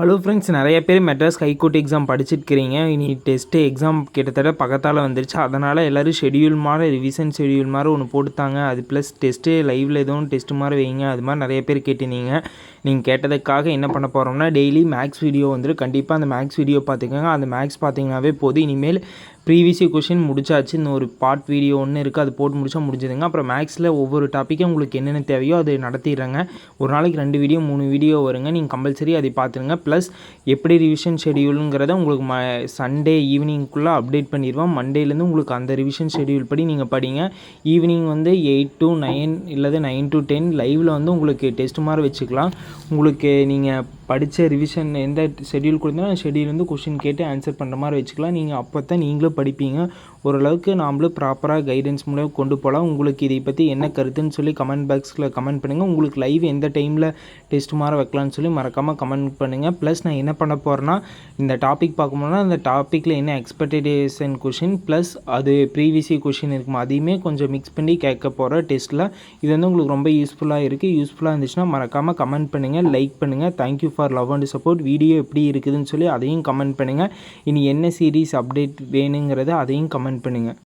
Hello friends நிறைய பேர் Madras high court exam படிச்சிருக்கிறீங்க. இனி டெஸ்ட்டு எக்ஸாம் கிட்டத்தட்ட பக்கத்தால் வந்துருச்சு. அதனால் எல்லோரும் ஷெடியூல் மாதிரி ரிவிஷன் ஷெடியூல் மாதிரி ஒன்று போட்டுத்தாங்க. அது ப்ளஸ் டெஸ்ட்டு லைவில் எதுவும் டெஸ்ட் மாதிரி வைங்க. அது மாதிரி நிறைய பேர் கேட்டிருந்தீங்க. நீங்கள் கேட்டதுக்காக என்ன பண்ண போகிறோம்னா டெய்லி மேக்ஸ் வீடியோ வந்துட்டு கண்டிப்பாக அந்த மேக்ஸ் வீடியோ பார்த்துக்கோங்க. அந்த மேக்ஸ் பார்த்தீங்கன்னாவே போதும். இனிமேல் ப்ரீவியஸ் கொஷின் முடிச்சாச்சு. இன்னும் ஒரு பார்ட் வீடியோ ஒன்று இருக்குது அது போட்டு முடிச்சா முடிஞ்சதுங்க. அப்புறம் மேக்ஸில் ஒவ்வொரு டாப்பிக்கும் உங்களுக்கு என்னென்ன தேவையோ அது நடத்திடுறேங்க. ஒரு நாளைக்கு ரெண்டு வீடியோ மூணு வீடியோ வருங்க. நீங்கள் கம்பல்சரி அதை பார்த்துருங்க. ப்ளஸ் எப்படி ரிவிஷன் ஷெடியூலுங்கிறத உங்களுக்கு ம சண்டே ஈவினிங்குள்ளே அப்டேட் பண்ணிடுவோம் மண்டேலேருந்து உங்களுக்கு அந்த ரிவிஷன் ஷெடியூல் படி நீங்கள் படிங்க. ஈவினிங் வந்து எயிட் டு நைன் இல்லது நைன் டு டென் லைவில் வந்து உங்களுக்கு டெஸ்ட் மாதிரி வச்சுக்கலாம். உங்களுக்கு நீங்கள் படித்த ரிவிஷன் எந்த ஷெடியூல் கொடுத்தா ஷெடியூல் வந்து கொஷின் கேட்டு ஆன்சர் பண்ணுற மாதிரி வச்சுக்கலாம். நீங்கள் அப்போ தான் நீங்களும் படிப்பீங்க. ஓரளவுக்கு நாமளும் ப்ராப்பராக கைடன்ஸ் மூலம் கொண்டு போகலாம். உங்களுக்கு இதை பற்றி என்ன கருத்துன்னு சொல்லி கமெண்ட் பாக்ஸில் கமெண்ட் பண்ணுங்கள் உங்களுக்கு லைவ் எந்த டைமில் டெஸ்ட் மாற வைக்கலான்னு சொல்லி மறக்காமல் கமெண்ட் பண்ணுங்கள் ப்ளஸ் நான் என்ன பண்ண போகிறேன்னா இந்த டாபிக் பார்க்கும்போதுனா அந்த டாப்பிக்கில் என்ன எக்ஸ்பெக்டேஷன் கொஷின் ப்ளஸ் அது ப்ரீவியஸ் கொஷின் இருக்குமா அதையுமே கொஞ்சம் மிக்ஸ் பண்ணி கேட்க போகிற டெஸ்ட்டில் இது வந்து உங்களுக்கு ரொம்ப யூஸ்ஃபுல்லாக இருக்குது யூஸ்ஃபுல்லாக இருந்துச்சுன்னா மறக்காமல் கமெண்ட் பண்ணுங்கள் லைக் பண்ணுங்கள் thank you for love and support video எப்படி இருக்குதுன்னு சொல்லி அதையும் கமெண்ட் பண்ணுங்கள் இனி என்ன சீரீஸ் அப்டேட் வேணுங்கிறத அதையும் கமெண்ட் பண்ணுங்கள்